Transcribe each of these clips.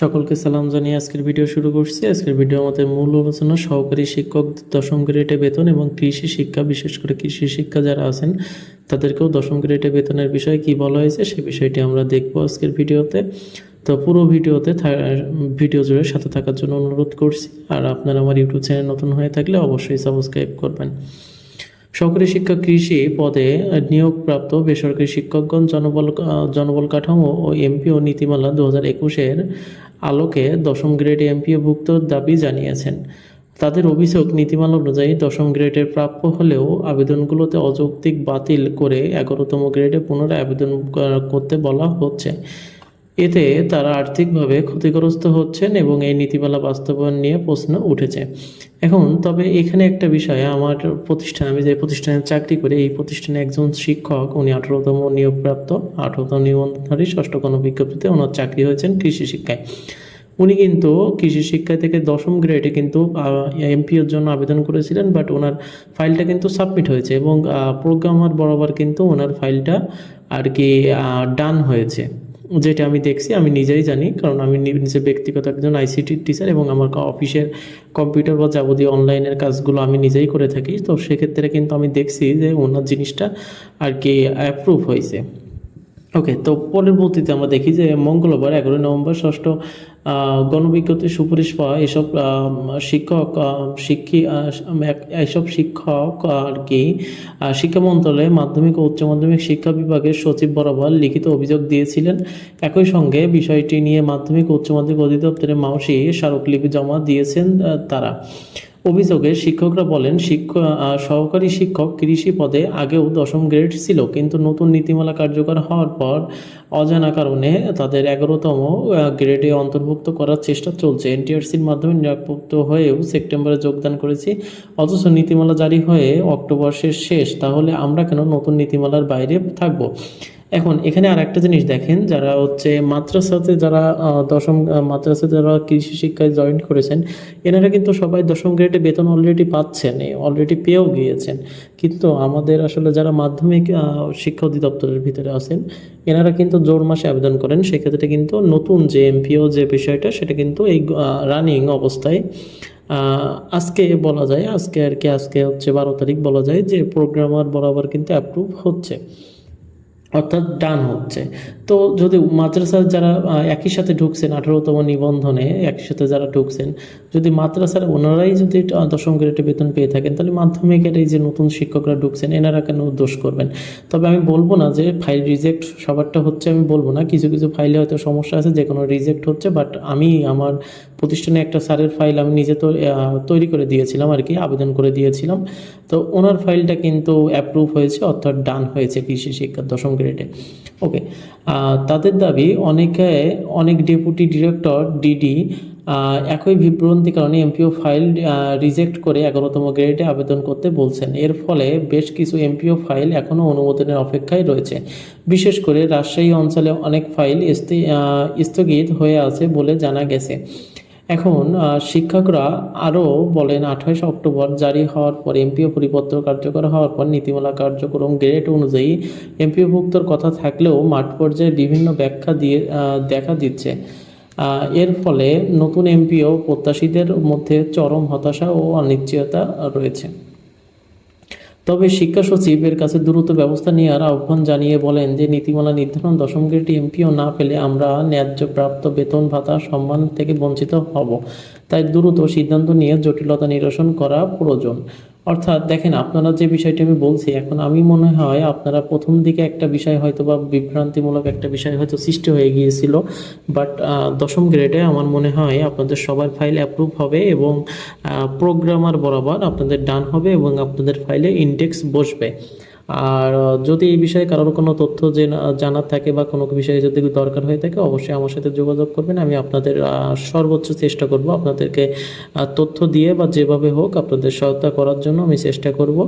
সকলকে সালাম জানিয়ে আজকের ভিডিও শুরু করছি। আজকের ভিডিও আমাদের মূল আলোচনা, সহকারী শিক্ষক, দশম গ্রেডে বেতন এবং কৃষি শিক্ষা, বিশেষ করে কৃষি শিক্ষা যারা আছেন, তাদেরকেও দশম গ্রেডে বেতনের বিষয়ে কি বলা হয়েছে সে বিষয়টি আমরা দেখব আজকের ভিডিওতে। তো পুরো ভিডিওতে ভিডিও জুড়ে সাথে থাকার জন্য অনুরোধ করছি। আর আপনারা আমার ইউটিউব চ্যানেল নতুন হয়ে থাকলে অবশ্যই সাবস্ক্রাইব করবেন। সরকারি শিক্ষা কৃষি পদে নিয়োগপ্রাপ্ত বেসরকারি শিক্ষকগণ জনবল জনবল কাঠামো ও এমপিও নীতিমালা দু হাজার একুশের আলোকে দশম গ্রেড এমপিও দাবি জানিয়েছেন। তাদের অভিযোগ, নীতিমালা অনুযায়ী দশম গ্রেডের প্রাপ্য হলেও আবেদনগুলোতে অযৌক্তিক বাতিল করে এগারোতম গ্রেডে পুনরায় আবেদন করতে বলা হচ্ছে। এতে তারা আর্থিকভাবে ক্ষতিগ্রস্ত হচ্ছেন এবং এই নীতিমালা বাস্তবায়ন নিয়ে প্রশ্ন উঠেছে। এখন, তবে এখানে একটা বিষয়, আমার প্রতিষ্ঠান, আমি যে প্রতিষ্ঠানে চাকরি করি, এই প্রতিষ্ঠানে একজন শিক্ষক, উনি আঠারোতম নিয়োগপ্রাপ্ত, আঠারোতম নিবন্ধনধারী ষষ্ঠ বিজ্ঞপ্তিতে ওনার চাকরি হয়েছেন কৃষি শিক্ষায়। উনি কিন্তু কৃষি শিক্ষা থেকে দশম গ্রেডে কিন্তু এমপিওর জন্য আবেদন করেছিলেন বাট ওনার ফাইলটা কিন্তু সাবমিট হয়েছে এবং প্রোগ্রামার বরাবর কিন্তু ওনার ফাইলটা আর কি ডান হয়েছে। যেটা আমি দেখছি, আমি নিজেই জানি, কারণ আমি নিজে ব্যক্তিগত একজন আইসিটি টিচার এবং আমার অফিসের কম্পিউটার বা যাবতীয় অনলাইনের কাজগুলো আমি নিজেই করে থাকি। তো সেক্ষেত্রে কিন্তু আমি দেখছি যে ওনার জিনিসটা আর কি অ্যাপ্রুভ হয়েছে। ওকে তো পরবর্তীতে আমরা দেখি যে মঙ্গলবার এগারোই নভেম্বর ষষ্ঠ আহ, গণবিজ্ঞপ্তির সুপারিশ পাওয়া এসব শিক্ষক শিক্ষী এসব শিক্ষক আর কি শিক্ষা মন্ত্রণালয়ে মাধ্যমিক ও উচ্চ মাধ্যমিক শিক্ষা বিভাগের সচিব বরাবর লিখিত অভিযোগ দিয়েছিলেন। একই সঙ্গে বিষয়টি নিয়ে মাধ্যমিক উচ্চ মাধ্যমিক অধিদপ্তরের মাউসি স্মারকলিপি জমা দিয়েছেন তারা। অভিযোগে শিক্ষকরা বলেন শিক্ষক সহকারী শিক্ষক কৃষি পদে আগেও দশম গ্রেড ছিল, কিন্তু নতুন নীতিমালা কার্যকর হওয়ার পর অজানা কারণে তাদের এগারোতম গ্রেডে অন্তর্ভুক্ত করার চেষ্টা চলছে। এনটিআরসির মাধ্যমে নিয়োগপ্রাপ্ত হয়েও সেপ্টেম্বরে যোগদান করেছি। অথচ নীতিমালা জারি হয়ে অক্টোবর শেষ। তাহলে আমরা কেন নতুন নীতিমালার বাইরে থাকব? এখন এখানে আর একটা জিনিস দেখেন, যারা হচ্ছে মাদ্রাসাতে যারা দশম মাদ্রাসাতে যারা কৃষি শিক্ষায় জয়েন করেছেন, এনারা কিন্তু সবাই দশম গ্রেডে বেতন অলরেডি পাচ্ছেন অলরেডি পেয়েও গিয়েছেন। কিন্তু আমাদের আসলে যারা মাধ্যমিক শিক্ষা অধিদপ্তরের ভিতরে আছেন, এনারা কিন্তু জোর মাসে আবেদন করেন। সেক্ষেত্রে কিন্তু নতুন যে এমপিও যে বিষয়টা, সেটা কিন্তু এই রানিং অবস্থায় আজকে বলা যায়, আজকে আর কি, আজকে হচ্ছে বারো তারিখ বলা যায় যে প্রোগ্রামার বরাবর কিন্তু অ্যাপ্রুভ হচ্ছে। অর্থাৎ ডান হচ্ছে। তো যদি মাদ্রাসার যারা একই সাথে ঢুকছেন, আঠারোতম নিবন্ধনে একই সাথে যারা ঢুকছেন, যদি মাদ্রাসার ওনারাই যদি দশম গ্রেডে বেতন পেয়ে থাকেন, তাহলে মাধ্যমিকের এই যে নতুন শিক্ষকরা ঢুকছেন, এনারা কেন দোষ করবেন? তবে আমি বলব না যে ফাইল রিজেক্ট সবারটা হচ্ছে, আমি বলব না। কিছু কিছু ফাইলে হয়তো সমস্যা আছে যে কোনো রিজেক্ট হচ্ছে, বাট আমি, আমার প্রতিষ্ঠানে একটা স্যারের ফাইল আমি নিজে তো তৈরি করে দিয়েছিলাম আর কি, আবেদন করে দিয়েছিলাম। তো ওনার ফাইলটা কিন্তু অ্যাপ্রুভ হয়েছে, অর্থাৎ ডান হয়েছে কৃষি শিক্ষা দশম গ্রেডে ওকে তাদের দাবি, অনেকে, অনেক ডেপুটি ডিরেক্টর ডিডি একই বিভ্রান্তি কারণে এমপিও ফাইল রিজেক্ট করে এগারোতম গ্রেডে আবেদন করতে বলছেন। এর ফলে বেশ কিছু এমপিও ফাইল এখনও অনুমোদনের অপেক্ষায় রয়েছে। বিশেষ করে রাজশাহী অঞ্চলে অনেক ফাইল স্থি- স্থগিত হয়ে আছে বলে জানা গেছে। এখন শিক্ষকরা আরও বলেন, আঠাশ অক্টোবর জারি হওয়ার পর এমপিও পরিপত্র কার্যকর হওয়ার পর নীতিমালা কার্যক্রম গ্রেড অনুযায়ী এমপিওভুক্তর কথা থাকলেও মাঠ পর্যায়ে বিভিন্ন ব্যাখ্যা দিয়ে দেখা দিচ্ছে। এর ফলে নতুন এমপিও প্রত্যাশীদের মধ্যে চরম হতাশা ও অনিশ্চয়তা রয়েছে। তবে শিক্ষা সচিব এর কাছে দ্রুত ব্যবস্থা নেওয়ার আহ্বান জানিয়ে বলেন যে, নীতিমালা নির্ধারণ দশম গ্রেড এমপিও না পেলে আমরা ন্যায্য প্রাপ্ত বেতন, ভাতা, সম্মান থেকে বঞ্চিত হব। তাই দ্রুত সিদ্ধান্ত নিয়ে জটিলতা নিরসন করা প্রয়োজন। অর্থাৎ দেখেন, আপনারা যে বিষয়টি আমি বলছি, এখন আমি মনে হয় আপনারা প্রথম দিকে একটা বিষয় হয়তো বা বিভ্রান্তিমূলক একটা বিষয় হয়তো সৃষ্টি হয়ে গিয়েছিল বাট দশম গ্রেডে আমার মনে হয় আপনাদের সবার ফাইল অ্যাপ্রুভ হবে এবং প্রোগ্রামার বরাবর আপনাদের ডান হবে এবং আপনাদের ফাইলে ইন্ডেক্স বসবে। আর যদি এই বিষয়ে কারোর কোনো তথ্য জানার থাকে বা কোনো বিষয়ে যদি দরকার হয়ে থাকে, অবশ্যই আমার সাথে যোগাযোগ করবেন। আমি আপনাদের সর্বোচ্চ চেষ্টা করব আপনাদেরকে তথ্য দিয়ে বা যেভাবে হোক আপনাদের সহায়তা করার জন্য আমি চেষ্টা করব।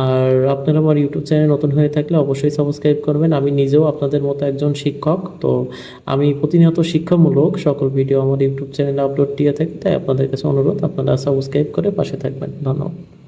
আর আপনারা আমার ইউটিউব চ্যানেল নতুন হয়ে থাকলে অবশ্যই সাবস্ক্রাইব করবেন। আমি নিজেও আপনাদের মতো একজন শিক্ষক, তো আমি প্রতিনিয়ত শিক্ষামূলক সকল ভিডিও আমার ইউটিউব চ্যানেলে আপলোড দিয়ে থাকি, তাই আপনাদের কাছে অনুরোধ, আপনারা সাবস্ক্রাইব করে পাশে থাকবেন। ধন্যবাদ।